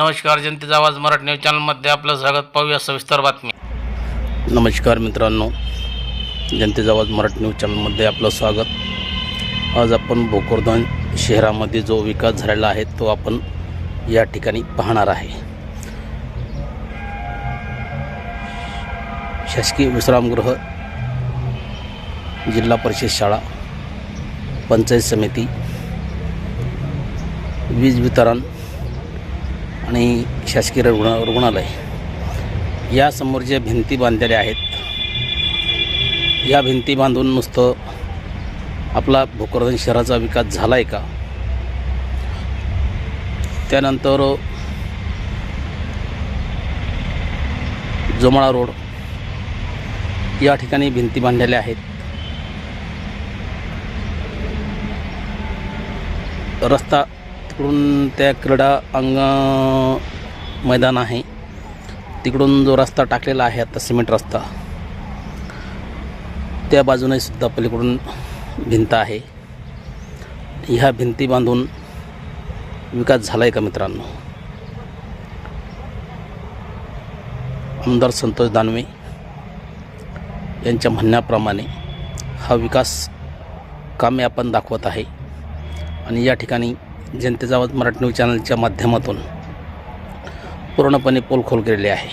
नमस्कार जनतेचा आवाज मराठी न्यूज चॅनलमध्ये आपलं स्वागत. पाहूया सविस्तर बातमी. नमस्कार मित्रांनो जनतेचा आवाज मराठी न्यूज चॅनलमध्ये आपलं स्वागत. आज आपण भोकरदन शहरामध्ये जो विकास झालेला आहे तो आपण या ठिकाणी पाहणार आहे. शासकीय विश्रामगृह जिल्हा परिषद शाळा पंचायत समिती वीज वितरण आणि शासकीय रुग्ण रुग्णालय यासमोर ज्या भिंती बांधलेल्या आहेत या भिंती बांधून नुसतं आपला भोकरदन शहराचा विकास झाला आहे का? त्यानंतर जोमाळा रोड या ठिकाणी भिंती बांधलेल्या आहेत. रस्ता इकडून त्या क्रीडा अंग मैदान आहे. तिकडून जो रस्ता टाकलेला आहे आता सिमेंट रस्ता त्या बाजूने सुद्धा पलीकडून भिंत आहे. ह्या भिंती बांधून विकास झाला आहे का मित्रांनो? आमदार संतोष दानवे यांच्या म्हणण्याप्रमाणे हा विकास कामे आपण दाखवत आहे. आणि या ठिकाणी जनतेचा आवाज मराठी न्यूज चॅनलच्या माध्यमातून पूर्णपणे पोलखोल केलेली आहे.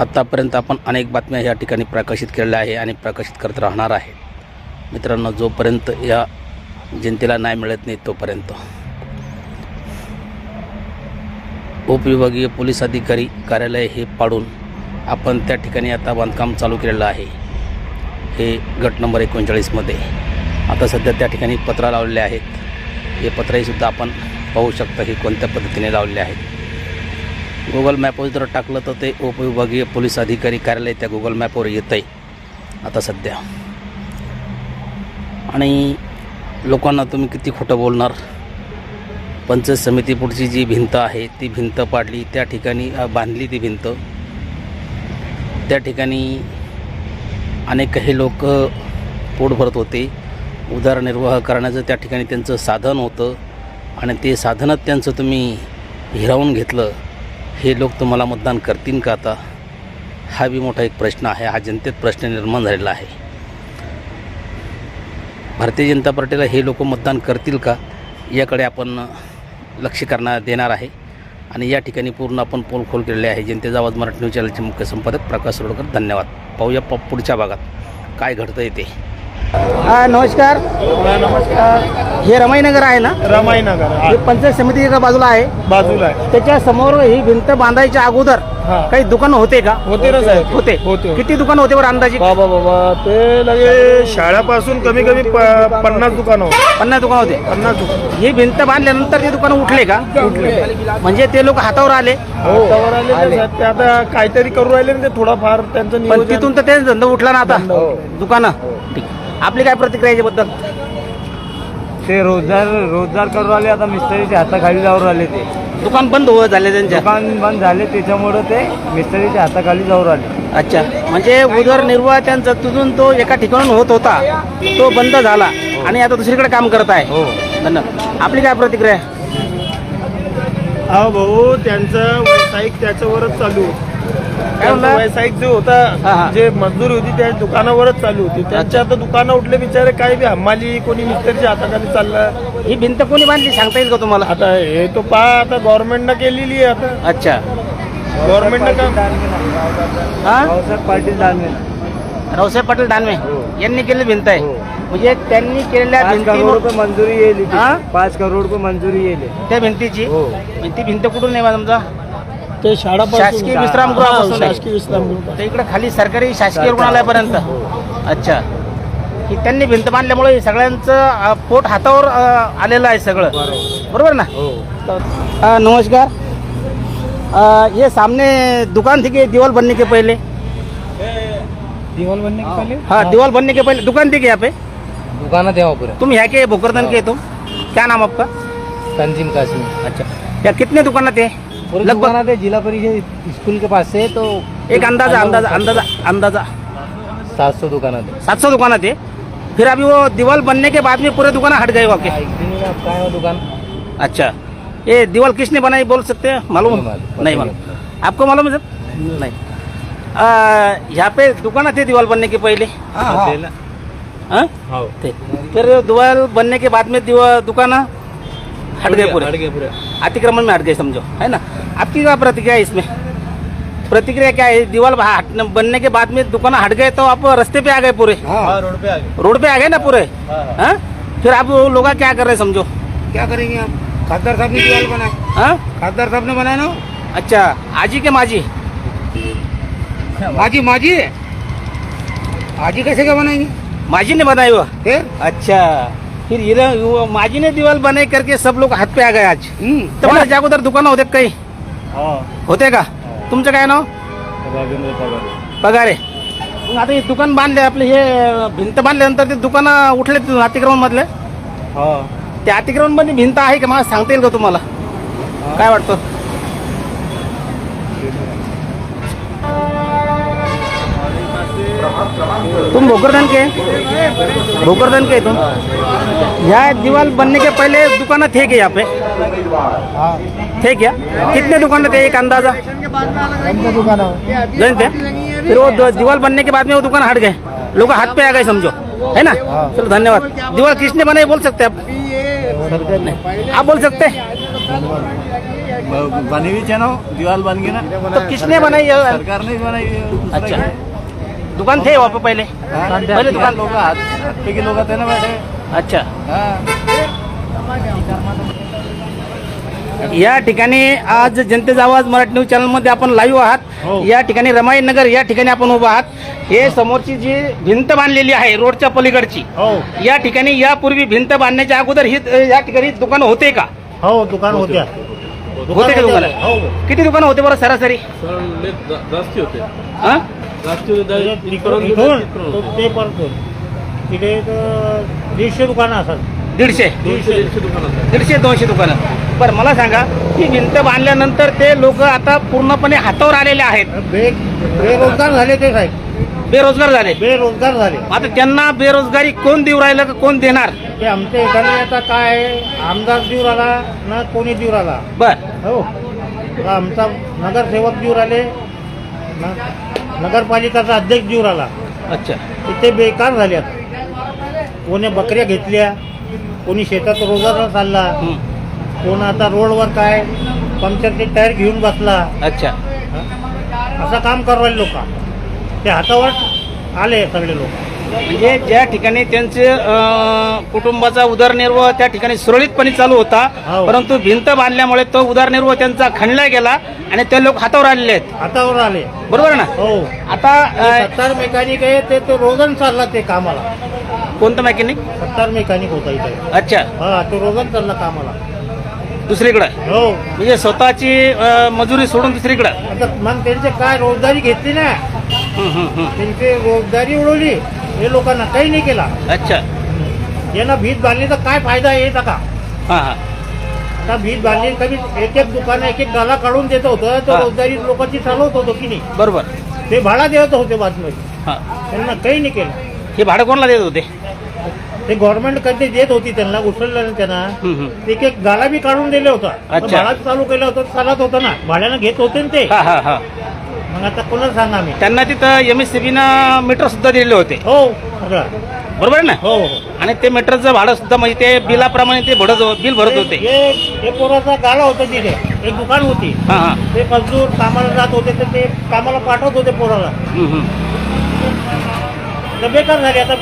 आत्तापर्यंत आपण अनेक बातम्या या ठिकाणी प्रकाशित केलेल्या आहे आणि प्रकाशित करत राहणार आहे. मित्रांनो जोपर्यंत या जनतेला न्याय मिळत नाही तोपर्यंत. उपविभागीय पोलीस अधिकारी कार्यालय हे पाडून आपण त्या ठिकाणी आता बांधकाम चालू केलेलं आहे. हे गट नंबर एकोणचाळीसमध्ये. आता सध्या त्या ठिकाणी पत्रा लावलेले आहेत. हे पत्रहीसुद्धा आपण पाहू शकता हे कोणत्या पद्धतीने लावलेले आहेत. गुगल मॅपवर जर टाकलं तर ते उपविभागीय पोलीस अधिकारी कार्यालय त्या गुगल मॅपवर येतं आहे आता सध्या. आणि लोकांना तुम्ही किती खोटं बोलणार? पंचायत समितीपुढची जी भिंत आहे ती भिंत पाडली त्या ठिकाणी बांधली ती भिंत. त्या ठिकाणी अनेक काही लोक पोट भरत होते. उदरनिर्वाह करण्याचं त्या ठिकाणी त्यांचं साधन होतं आणि ते साधनच त्यांचं तुम्ही हिरावून घेतलं हे लोक तुम्हाला मतदान करतील का आता? हा बी मोठा एक प्रश्न आहे हा जनतेत प्रश्न निर्माण झालेला आहे. भारतीय जनता पार्टीला हे लोक मतदान करतील का? याकडे आपण लक्ष करणार देणार आहे. आणि या ठिकाणी पूर्ण आपण पोल खोल केलेले आहे. जनतेचा आवाज मराठी न्यूज चॅनलचे मुख्य संपादक प्रकाश रोडकर. धन्यवाद. पाहूया प पुढच्या भागात काय घडतं येते हा नमस्कार. नमस्कार. हे रमाईनगर आहे ना? रमाईनगर हे. पंचायत समिती एका बाजूला आहे. बाजूला आहे. त्याच्यासमोर ही भिंत बांधायच्या अगोदर हा. काही दुकानं होते का? होते ना साहेब. होते. होते किती दुकानं होते बरं अंदाजे? बाबा बाबा ते लगे शाळापासून कमी कमी प- पन्नास दुकानं होते. पन्नास दुकान होते. पन्नास दुकान. ही भिंत बांधल्यानंतर ते दुकानं उठले का? उठले. म्हणजे ते लोक हातावर आले. हो. आले ना साहेब, ते आता काहीतरी करू राहिले ना ते थोडाफार त्यांचं पण नियोजन. तिथून तर ते धंदा उठला ना आता. हो. दुकानं. ठीक. आपली काय प्रतिक्रिया याच्याबद्दल? ते रोजगार रोजगार करून आले आता मिस्त्रीच्या हाताखाली जाऊन राहिले ते. दुकान बंद हो झाले त्यांच्या? दुकान बंद झाले त्याच्यामुळे ते मिस्त्रीच्या हाताखाली जाऊन राहिले. अच्छा. म्हणजे उदरनिर्वाह त्यांचा तिथून तो एका ठिकाणून होत होता. तो बंद झाला. आणि आता दुसरीकडे काम करत आहे. हो. धन्यवाद आपली काय प्रतिक्रिया आहे? हा भाऊ त्यांचं व्यावसायिक त्याच्यावरच चालू. म्हणला? व्यावसायिक जो हा, हा. होता जे मजदूर होती त्या दुकानावरच चालू होती. त्यांच्या आता दुकानं उठले बिचारे काही बी हमाली कोणी मिस्त्रीच्या हाताखाली चाललं. ही भिंत कोणी बांधली? सांगता येईल का तुम्हाला? आता हे तो पहा आता गव्हर्नमेंटनं केलेली आहे आता. अच्छा. गव्हर्नमेंटनं काम. हा? पाटील दानवे. रावसाहेब पाटील दानवे. यांनी केलेली भिंत आहे. म्हणजे त्यांनी केलेल्या भिंती रुपये मंजुरी येईल. हा? पाच करोड रुपये मंजुरी येईल. त्या भिंतीची? हो. आणि ती भिंत कुठून आहे समजा ते शाळापासून शासकीय विश्रामगृहापासून आहे. शासकीय विश्रामगृह तर इकडे खाली सरकारी शासकीय रुग्णालयापर्यंत. अच्छा. की त्यांनी भिंत बांधल्यामुळे हे सगळ्यांचं अ, पोट हातावर अ, आलेलं आहे सगळं. बरोबर. ना? हो. अ, नमस्कार. अ, ये सामने दुकान थी कि दीवार बनने के पहले? दिवाल बनने के पहले? हाँ दीवार बनने के पहले दुकान थी क्या पे? दुकान थे वहाँ पूरे। तुम यहाँ के भोकरदन के तुम? क्या नाम आपका? तंजीम कासमी। अच्छा। क्या कितने दुकान थे? पूरे लगभग दुकान जिला परिषद स्कूल के पास से तो एक अंदाज़ा अंदाज़ा अंदाज़ा अंदाज़ा। सात सौ दुकान थे सात सौ दुकान थे फिर अभी वो दीवार बनने के बाद में पूरे दुकान हट गए वाके एक दिन में आपका है वो दुकान? अच्छा। ये दीवाल किसने बनाई बोल सकते हैं? मालूम नहीं मालूम आपको मालूम है सर? नहीं। यहाँ पे दुकान थे दीवाल बनने के पहले? हाँ? थे। फिर दीवाल बनने के बाद में दुकान हट गए पूरे। अतिक्रमण में हट गए समझो है ना? आपकी क्या प्रतिक्रिया है इसमें? प्रतिक्रिया क्या है? दीवार बनने के बाद में दुकान हट गए तो आप रास्ते पे आ गए पूरे? रोड पे आ गए। रोड पे आ गए ना पूरे? हाँ? फिर आप लोग क्या कर रहे हैं समझो? क्या करेंगे आप? खासदार साहब ने दीवार बनाए हाँ? खासदार साहब ने बनाया ना? अच्छा आजी के माजी। माजी माजी? आजी कैसे क्या बनाएँगे? माजी ने बनाई वो? फिर अच्छा फिर ये माजी ने दीवार बनाई करके सब लोग हाथ पे आ गए आज। हम्म. तर उधर दुकान हो देख काही। होते का? तुमचं काय नाव? राजेंद्र पगार. पगारे. मग आता हे दुकान बांधले आपले हे भिंत बांधल्यानंतर ते दुकान उठले तिथून अतिक्रमण मधले? हो. ते अतिक्रमणमध्ये भिंत आहे का? मला सांगता येईल का तुम्हाला? काय वाटतं? तुम भोकरदन के? भोकरदन के तुम यहाँ दीवार बनने के पहले दुकान थे क्या यहाँ पे? थे क्या? कितने दुकान थे एक अंदाज़ा? जन थे फिर वो दीवार बनने के बाद में वो दुकान हट गए। लोग हाथ पे आ गए समझो। है ना? चलो धन्यवाद। दीवार किसने बनाई बोल सकते आप? आप बोल सकते बनी हुई चैनो दीवार बन गई ना। तो किसने बनाई? सरकार ने बनाई है। अच्छा। दुकान थे वहाँ पे पहले? हाँ, पहले दुकान? लोग हाथ हत्ते के लोग थे ना बैठे। अच्छा। हाँ। या ठिकाणी आज जनतेचा आवाज मराठी न्यूज चॅनलमध्ये आपण लाईव्ह आहात. या ठिकाणी रमाई नगर या ठिकाणी आपण उभा आहात. हे समोरची जी भिंत बांधलेली आहे रोडच्या पलीकडची या ठिकाणी यापूर्वी भिंत बांधण्याच्या अगोदर ही या ठिकाणी दुकान होते का? हो दुकान होत्या. होते का दुकान हो. किती दुकान होते बरं सरासरी? जास्ती होते. हा? जास्ती होते इथून तो ते परत तिथे एक दीडशे दुकानं असतात. दीडशे. दीडशे दोनशे दुकानं बरं मला सांगा ही भिंत बांधल्यानंतर ते लोक आता पूर्णपणे हातावर आलेले आहेत. बे बेरोजगार झाले ते साहेब. बेरोजगार झाले. बेरोजगार झाले. आता त्यांना बेरोजगारी कोण देऊ राहिलं का कोण देणार? ते आमच्या इकडे आता काय आहे, आमदार जीव राहिला ना कोणी जीव राहिला? बर. हो. आमचा नगरसेवक जीव राहिले ना नगरपालिकाचा अध्यक्ष जीव राहिला. अच्छा. ते बेकार झाले आता. कोणी बकऱ्या घेतल्या कोणी शेतात रोजाला चालला. कोण आता रोडवर काय पंक्चरचे टायर घेऊन बसला. अच्छा. असं काम करू राहिले लोक. ते हातावर आले सगळे लोक. म्हणजे ज्या ठिकाणी त्यांचे कुटुंबाचा उदरनिर्वाह त्या ठिकाणी सुरळीतपणे चालू होता हो. परंतु भिंत बांधल्यामुळे तो उदरनिर्वाह त्यांचा खणला गेला आणि ते लोक हातावर आलेले आहेत. हातावर आले. बरोबर ना? हो. आता मेकॅनिक आहे ते तो रोजन चालला ते कामाला. कोणतं मेकॅनिक सत्तार मेकॅनिक होता इथे. अच्छा. हा तो रोजन चालला कामाला. दुसरीकडे? हो. म्हणजे स्वतःची अं, मजुरी सोडून दुसरीकडे? आता मग त्यांचे काय रोजगारी घेतली ना? त्यांची रोजगारी उडवली. हे लोकांना काही नाही केला. अच्छा. यांना भीत बांधली तर काय फायदा येत का हां हां. आता भीत बांधली कमी एक एक दुकान एक एक गाला काढून देत होतं. तर हा. रोजगारी लोकांची चालवत होतो की नाही? बरोबर. ते भाडा देत होते बातमी हां. त्यांना काही नाही केलं. हे भाडं कोणाला देत होते? ते गव्हर्नमेंट कधी देत होती त्यांना उचललं ना त्यांना. एक एक गाला बी काढून दिले होता. अच्छा. भाडा चालू केलं होतं चालत होतं ना. भाड्यानं घेत होते ना ते. हा हा हा. मग आता कोणाला सांगा मी? त्यांना तिथं एम एस मीटर सुद्धा दिलेले होते. हो सगळं. बरोबर आहे ना? हो हो. आणि ते मीटरचं भाडं सुद्धा म्हणजे ते बिलाप्रमाणे ते भरत बिल भरत होते. हे हे पोराचा गाला होता तिथे. एक दुकान होती. हा हा. ते मजदूर कामाला जात होते तर ते कामाला पाठवत होते पोराला. हम्म, हम्म. तर बेकार झाले आता.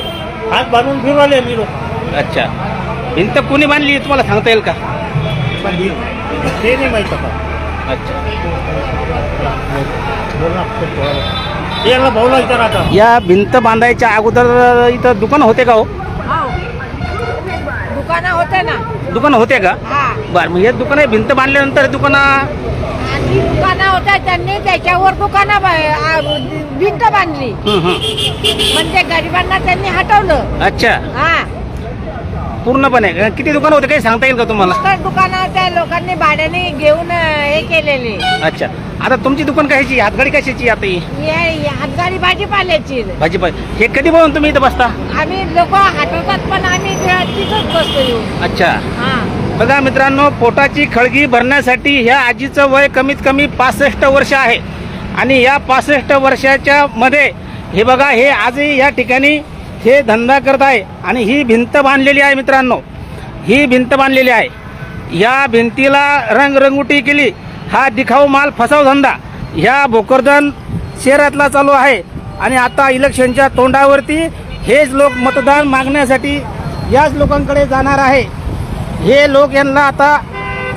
हात बांधून फिरू आले मी लोक. अच्छा. भिंत कोणी बांधली तुम्हाला सांगता येईल का? ते नाही माहीत आता. अच्छा. बोल. ना ते याला भाऊला विचार आता. या भिंत बांधायच्या अगोदर इथं दुकान होते का हो? दुकानं होते ना. दुकान होते का? हा. बरं मग हे दुकान आहे भिंत बांधल्यानंतर हे दुकान दुकानं होत्या त्यांनी त्याच्यावर दुकानं बा- आ, भिंत बांधली. म्हणजे गरिबांना त्यांनी हटवलं. अच्छा. हा. पूर्णपणे. किती दुकान होते काही सांगता येईल का तुम्हाला? तर दुकानं त्या लोकांनी भाड्याने घेऊन अ, हे केलेले. अच्छा. आता तुमची दुकान कशाची हातगाडी कशाची आता ही? हे हातगाडी भाजीपाल्याची. भाजीपाला हे कधी बघून तुम्ही इथं बसता? आम्ही लोक हटवतात पण आम्ही तिथंच बसतो येऊन. अच्छा. हा. बघा मित्रांनो पोटाची खळगी भरण्यासाठी ह्या आजीचं वय कमीत कमी पासष्ट वर्ष आहे. आणि या पासष्ट वर्षाच्या मध्ये हे बघा हे आजही या ठिकाणी हे धंदा करत आहे. आणि ही भिंत बांधलेली आहे मित्रांनो. ही भिंत बांधलेली आहे. या भिंतीला रंगरंगोटी केली. हा दिखाऊ माल फसाव धंदा. ह्या भोकरदन शहरातला चालू आहे. आणि आता इलेक्शनच्या तोंडावरती हेच लोक मतदान मागण्यासाठी याच लोकांकडे जाणार आहे. हे लोक यांना आता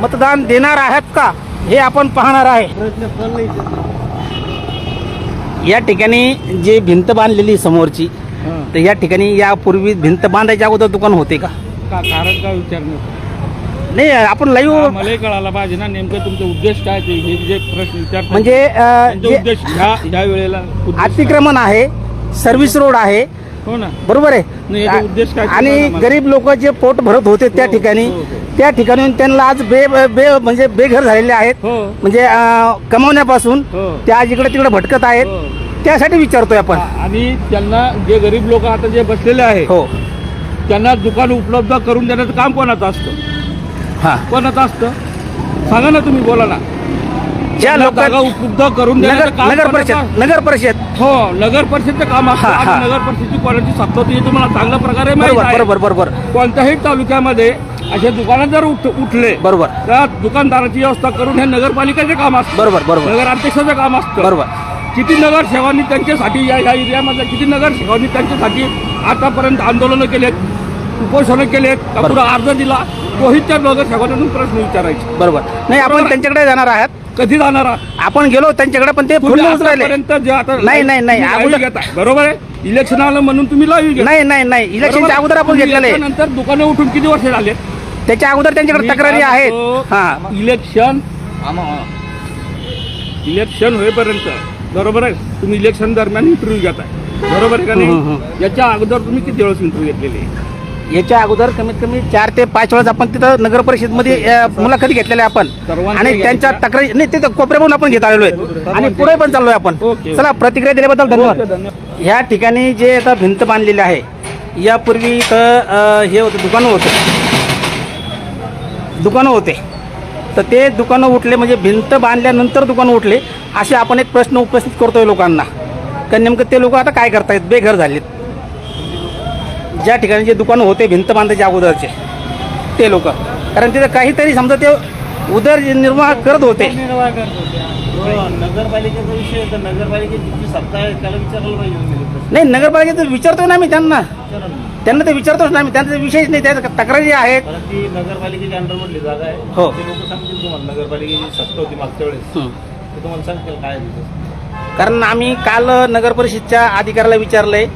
मतदान देणार आहेत का? हे आपण पाहणार आहे. या ठिकाणी जे भिंत बांधलेली समोरची तर या ठिकाणी यापूर्वी भिंत बांधायच्या अगोदर दुकान होते का? का कारण काय विचारणार नाही? आपण लाईव्ह मलाही कळायला पाहिजे ना नेमकं तुमचा उद्देश काय ते हे जे प्रश्न विचारतात म्हणजे उद्देश ह्या वेळेला अतिक्रमण आहे सर्व्हिस रोड आहे? हो ना. बरोबर आहे. याचा उद्देश काय आणि. गरीब लोक जे पोट भरत होते त्या हो, ठिकाणी हो, हो. त्या ठिकाणी त्यांना आज बे बे म्हणजे बेघर झालेले आहेत. हो. म्हणजे अं, कमवण्यापासून हो. ते आज इकडे तिकडे भटकत आहेत. त्यासाठी विचारतोय आपण. आणि त्यांना जे गरीब लोक आता जे बसलेले आहे हो. त्यांना दुकान उपलब्ध करून देण्याचं काम कोणाचं असतं? हा. कोणाचं असतं? सांगा ना तुम्ही बोला ना. ज्या त्यांना लोक जागा उपलब्ध करून नगर देण्याचं काम नगर कोणाचं परिषद नगर परिषद. हो नगर परिषदचं काम असतं. हा, हा. नगर परिषदेची सत्ता होती हे तुम्हाला चांगल्या प्रकारे माहीत बरोबर आहे. बरोबर बरोबर. कोणत्याही तालुक्यामध्ये असे दुकानं जर उठ उठले बरोबर. त्या दुकानदाराची व्यवस्था करून हे नगरपालिकेचे काम असतं. बरोबर बरोबर. नगराध्यक्षाचं काम असतं. बरोबर. किती नगरसेवांनी त्यांच्यासाठी या या एरियामधल्या किती नगरसेवांनी त्यांच्यासाठी आतापर्यंत आंदोलनं केलेत उपोषणं केलेत का बरोबर. पुढे अर्ज दिला तोही त्या नगरसेवांकडून प्रश्न विचारायचे. बरोबर. नाही आपण. त्यांच्याकडे जाणार आहात. कधी जाणार? आपण गेलो त्यांच्याकडे पण ते उचरायले आतापर्यंत जे आता नाही, नाही, नाही. अगोदर- बरोबर आहे? इलेक्शन आलं म्हणून तुम्ही लाईव्ह घेता नाही नाही नाही. इलेक्शनच्या अगोदर आपण घेतलेले. नंतर दुकानं उठून किती वर्ष झाले? त्याच्या अगोदर त्यांच्याकडे तक्रारी आहेत. हा. इलेक्शन इलेक्शन होईपर्यंत. बरोबर आहे? तुम्ही इलेक्शन दरम्यान इंटरव्ह्यू घेताय. बरोबर आहे का नाही? याच्या अगोदर तुम्ही किती वेळेस इंटरव्ह्यू घेतलेले? याच्या अगोदर कमीत कमी चार ते पाच वेळेस आपण तिथं नगर परिषदमध्ये मुलाखती घेतलेल्या आपण. आणि त्यांच्या? तक्रारी नाही तिथं कोपऱ्यावरून आपण घेत आलेलो आहे. आणि पुढे पण चाललोय आपण. चला प्रतिक्रिया दिल्याबद्दल धन्यवाद. ह्या ठिकाणी जे आता भिंत बांधलेली आहे यापूर्वी इथं हे होतं दुकानं होतं. दुकानं होते. तर ते दुकानं उठले म्हणजे भिंत बांधल्यानंतर दुकानं उठले असे आपण एक प्रश्न उपस्थित करतोय लोकांना. का नेमकं ते लोक आता काय करतायत? बेघर झालेत. ज्या ठिकाणी जे दुकानं होते भिंत बांधायच्या अगोदरचे ते लोक. कारण तिथं काहीतरी समजा ते उदरनिर्वाह करत होते. नगरपालिकेचा विषय तर नगरपालिकेची जी सत्ता आहे त्याला विचारायला पाहिजे. नाही नगरपालिकेचं विचारतोय ना मी त्यांना. त्यांना ते विचारतोच ना मी त्यांचा विषयच नाही त्या तक्रारी आहेत. कारण ती नगरपालिकेच्या अंडरमधली जागा आहे. हो. ते लोक सांगतील तुम्हाला नगरपालिकेची सत्ता होती मागच्या वेळेस. हं. ते तुम्हाला सांगतील काय आहे तिथं. कारण आम्ही काल नगर परिषदच्या अधिकाऱ्याला विचारलंय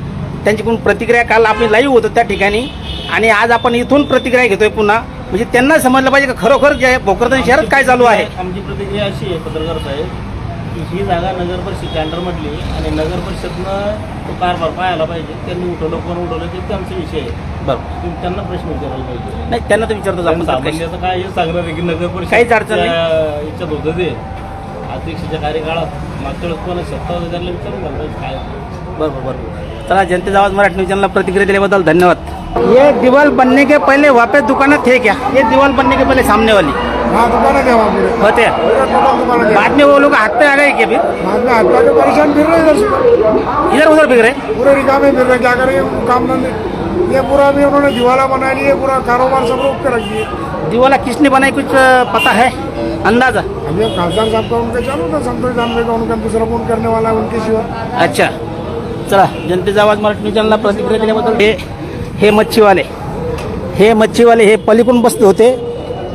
त्यांच्याकडून प्रतिक्रिया काल आपली लाईव्ह होतं त्या ठिकाणी. आणि आज आपण इथून प्रतिक्रिया घेतोय पुन्हा. म्हणजे त्यांना समजलं पाहिजे का खरोखर जे भोकरदन शहरात काय चालू आहे? आमची प्रतिक्रिया अशी आहे पत्रकार साहेब की ही जागा नगर परिषदच्या अंडरमधली आणि नगर परिषदनं तो कारभार पाहायला पाहिजे. त्यांनी उठवलं कोण उठवलं ते त्यांचा विषय आहे. बरोबर. तुम्ही त्यांना प्रश्न विचारायला पाहिजे. नाही त्यांना तर. आता काय हे सांगणार आहे की नगर परिषद काहीच अडचण. याच्यात होतं ते. अध्यक्षाच्या कार्यकाळात मागच्या वेळेस कोणा सत्ता त्यांना विचारून काय? बरोबर बरोबर. चला जनतेचा आवाज मराठी न्यूज चॅनलला प्रतिक्रिया दिल्याबद्दल धन्यवाद. ये दीवार बनने के पहले वहाँ पे दुकानें थे क्या? ये दीवार बनने के पहले सामने वाली हाँ दुकान है। वहाँ पूरे होते हैं। बाद में वो लोग हाथ पे आ गए क्या फिर? हत्या के परेशान फिर रहे इधर इधर उधर बिक रहे पूरे रिकामे फिर रहे क्या करेंगे काम धंधे। ये पूरा भी उन्होंने दिवाला बना लिए पूरा कारोबार सब रोक के रख दिए। दीवाला किसने बनाई कुछ पता है? अंदाजा? अभी अब खासदार साहब का उनके चालू था संतोष दानवे का उनका दूसरा कौन करने वाला है उनके सिवा। अच्छा। चला जनतेचा आवाज मराठी न्यूज चॅनलला प्रतिक्रिया दिल्याबद्दल हे हे मच्छीवाले. हे मच्छीवाले हे पलीकडून बसले होते.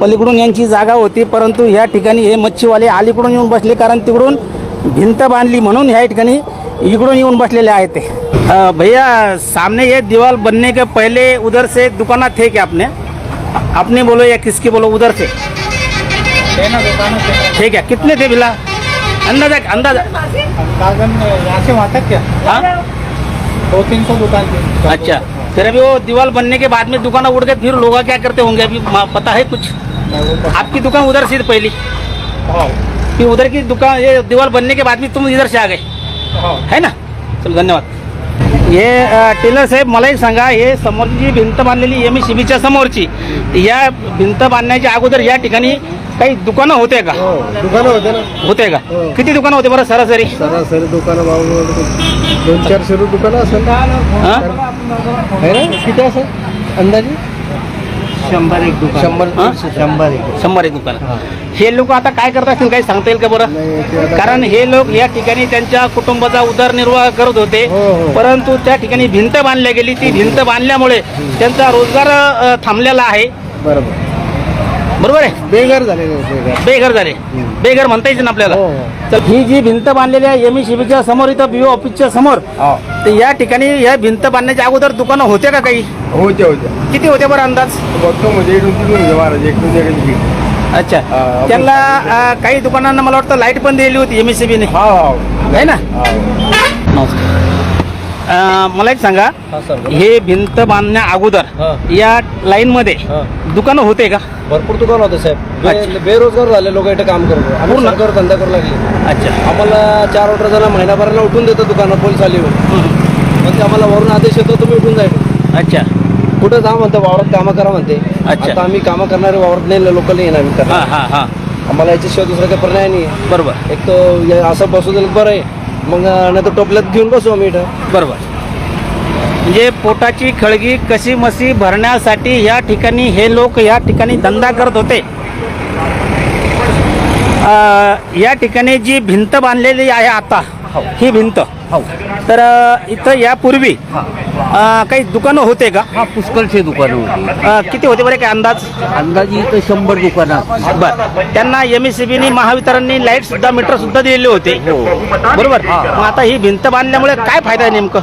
पलीकडून यांची जागा होती परंतु ह्या ठिकाणी हे मच्छीवाले अलीकडून येऊन बसले कारण तिकडून भिंत बांधली म्हणून ह्या ठिकाणी इकडून येऊन बसलेले आहेत ते. भैया सामने ये दीवार बनने के पहले उधर से दुकाना थे क्या आपने? आपने बोलो या किसके बोलो उधर से? ठीक है कितने थे बिला अंदाजा अंदाजा वहाँ तक क्या हाँ? दो तीन सौ दुकान थी अच्छा. फिर अभी वो दीवार बनने के बाद में दुकान उड़ गए फिर लोग क्या करते होंगे अभी? पता है कुछ? आपकी दुकान उधर से पहली। फिर उधर की दुकान ये दीवार बनने के बाद में तुम इधर से आ गए। है ना? चलो धन्यवाद। हे टेलर साहेब मला एक सांगा हे समोरची जी भिंत बांधलेली एम एस सी समोरची या भिंत बांधण्याच्या अगोदर या ठिकाणी काही दुकानं होते का? दुकानं होते ना. होते का? किती दुकानं होते बरं सरासरी? सरासरी दुकानं भाऊ दोन चारशे रुपये दुकानं असेल हा? ना? किती असेल अंदाजे? शंभर एक दुकान. शंभर हा? शंभर एक शंभर एक दुकानं. हे. लोक आता काय करत असतील काही सांगता येईल का बरं? नाही, ते आता कारण हे लोक या ठिकाणी त्यांच्या कुटुंबाचा उदरनिर्वाह करत होते. हो, हो. परंतु त्या ठिकाणी भिंत बांधल्या गेली. ती भिंत बांधल्यामुळे त्यांचा रोजगार अ, थांबलेला आहे. बरोबर. बरोबर आहे? बेघर आहेत, बेघर. बेघर झाले. बेघर म्हणता येईल ना आपल्याला? हो, हो. तर ही जी भिंत बांधलेली आहे एम च्या समोर इथं बीओ ऑफिसच्या समोर हो. तर या ठिकाणी या भिंत बांधण्याच्या अगोदर दुकानं होते का काही? होते होते किती होते बरं अंदाज? बघतो म्हणजे इकडून तिकडून घे महाराज इकडून तिकडून अच्छा. हा, त्यांना अ, काही दुकानांना मला वाटतं लाइट पण दिलेली होती एम एस सी हा हा. आहे ना? हा. नमस्कार. मला एक सांगा. हे भिंत बांधण्या अगोदर या लाईन मध्ये दुकानं होते का? भरपूर दुकान होते साहेब. बे- बेरोजगार झाले लोक इथे काम करतो. आम्ही पूर्ण? सरकार धंदा करू लागले. अच्छा. आम्हाला चार ऑर्डर जण महिनाभराला उठून देतो दुकानं पोलीस आली मग ते आम्हाला वरून आदेश येतो तुम्ही उठून जाईल अच्छा. कुठं जा म्हणते वावरात कामं करा म्हणते. अच्छा. आता आम्ही कामं करणारे वावरात नाही लोकल येणार आम्ही हा करणार हा हा. आम्हाला याच्याशिवाय दुसरा काही पर्याय नाही. बरोबर. एक तर असं बसू दिलं बरं आहे. मग नाही तर टोपल्यात घेऊन बसू आम्ही इथं. बरोबर. म्हणजे पोटाची खळगी कशी मशी भरण्यासाठी या ठिकाणी हे लोक या ठिकाणी धंदा करत होते. अ, या ठिकाणी जी भिंत बांधलेली आहे आता ही भिंत तर अ, इथं यापूर्वी अ, काही दुकानं होते का? हा पुष्कळचे दुकानं होती. अ, किती होते बरे काय अंदाज? अंदाजे इथं शंभर दुकानं असतील. बर. त्यांना एम एस महावितरणनी लाइट सुद्धा मीटर सुद्धा दिलेले होते. बरोबर? मग आता ही भिंत बांधल्यामुळे काय फायदा आहे नेमकं?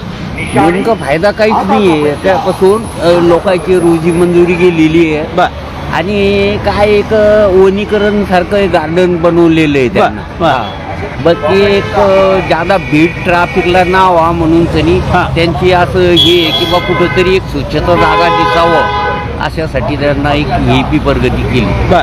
नेमका फायदा काहीच नाही आहे त्यापासून अ, लोकांची रोजी मंजुरी गेलेली आहे. बर. आणि काय एक अ, वनीकरण सारखं गार्डन बनवलेलं आहे त्यांना. बर. बस ते एक जादा भीड ट्रॅफिकला नाव व्हा म्हणून त्यांनी. त्यांची असं हे किंवा कुठंतरी एक स्वच्छता जागा दिसावं अशासाठी त्यांना एक ही बी प्रगती केली. बर.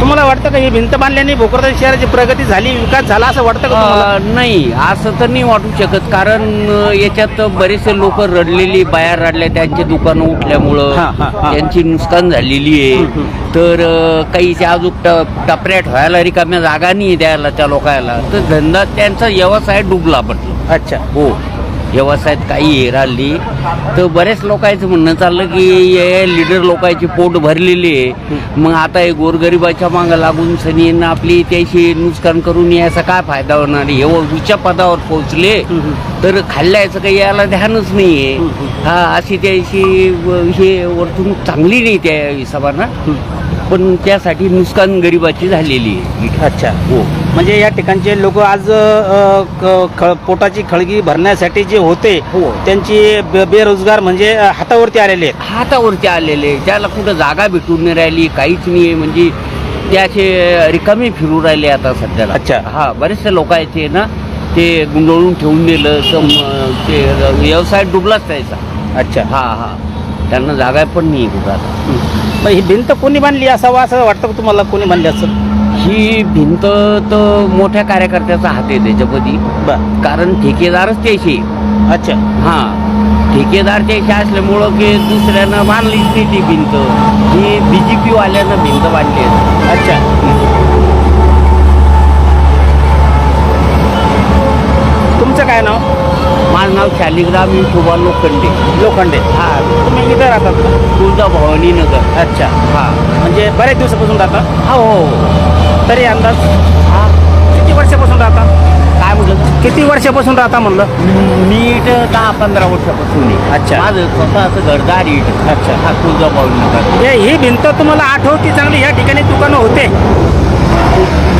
तुम्हाला वाटतं का ही भिंत बांधल्याने भोकरदन शहराची प्रगती झाली विकास झाला असं वाटतं का तुम्हाला? अ, नाही असं तर नाही वाटू शकत. कारण अ, याच्यात बरेचसे लोक रडलेली बाहेर रडले त्यांचे दुकानं उठल्यामुळं हा, हा. त्यांची नुकसान झालेली आहे. तर अ, काहीच्या अजून ट- टपऱ्या ठेवायला रिकाम्या जागा नाही द्यायला त्या लोकांना तर धंदा त्यांचा व्यवसाय डुबला म्हटलं अच्छा. हो. व्यवसायात काही हे राहिली. तर बऱ्याच लोकांचं म्हणणं चाललं की हे लिडर लोकांची पोट भरलेली आहे. मग आता हे गोरगरिबाच्या मागं लागून सनींना आपली त्याशी नुकसान करून याचा काय फायदा होणार आहे? हे उच्च पदावर पोहोचले. तर खाल्ल्याचं काही याला ध्यानच नाही आहे हा अशी त्याशी व- हे वर्तणूक चांगली नाही त्या हिशोबानं. पण त्यासाठी नुकसान गरिबाची झालेली आहे. अच्छा. हो. म्हणजे या ठिकाणचे लोक आज अ, क- ख- पोटाची खळगी भरण्यासाठी जे होते हो. त्यांची बे- बेरोजगार म्हणजे अ, हातावरती आलेले आहेत. हातावरती आलेले त्याला कुठं जागा भेटून नाही राहिली काहीच नाही म्हणजे त्याचे रिकामे फिरू राहिले आता सध्याला. अच्छा. हा बरेचसे लोकांचे ना ते गुंडळून ठेवून दिलं सम ते व्यवसाय डुबलाच त्याचा. अच्छा. हा हा. त्यांना जागा पण नाही कुठं आता. मग ही भिंत कोणी बांधली असावं असं वाटतं का तुम्हाला कोणी बांधली असं? ही भिंत तर मोठ्या कार्यकर्त्याचा हात आहे बर. कारण ठेकेदारच त्याशी अच्छा. हा. ठेकेदार त्याशी असल्यामुळं की दुसऱ्यानं बांधलीच नाही ती भिंत. ही बी जे पी वाल्यानं भिंत बांधली आहे. अच्छा. तुमचं काय नाव? माझं नाव शालिग्राम विठोबा लोखंडे. लोखंडे. हा. तुम्ही इथे राहतात का? तुळजा भवानी नगर अच्छा. हा. म्हणजे बऱ्याच दिवसापासून राहता? हो हो. तरी अंदाज. हा किती वर्षापासून राहता? काय म्हटलं किती वर्षापासून राहता म्हणलं? मी इथं दहा पंधरा वर्षापासून आहे. अच्छा. माझं स्वतःचं घरदार आहे अच्छा. हा भवानी नगर. म्हणजे ही भिंत तुम्हाला आठवती चांगली या ठिकाणी दुकानं होते.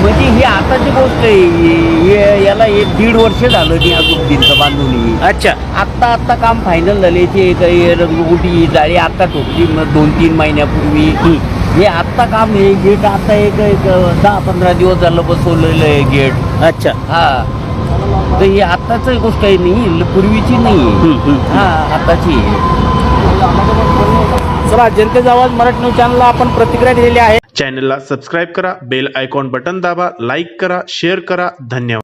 म्हणजे ही आताची गोष्ट आहे हे- हे- याला एक दीड वर्ष झालं नाही अजून भिंत बांधून ही. अच्छा. आत्ता आत्ता काम फायनल झाले ते काही रंगगुटी जाळी आत्ता ठोकली मग दोन तीन महिन्यापूर्वी हे आत्ता काम आहे गेट आता एक एक दहा पंधरा दिवस झालं बसवलेलं आहे गेट अच्छा. हा. तर ही आत्ताच गोष्ट आहे नाही पूर्वीची नाही हम्म, आहे हम्म. हा आताची आहे. चला जनतेचा आवाज मराठी न्यूज चॅनलला आपण प्रतिक्रिया दिलेली आहे. चॅनलला सबस्क्राईब करा बेल आयकॉन बटन दाबा लाईक करा शेअर करा धन्यवाद.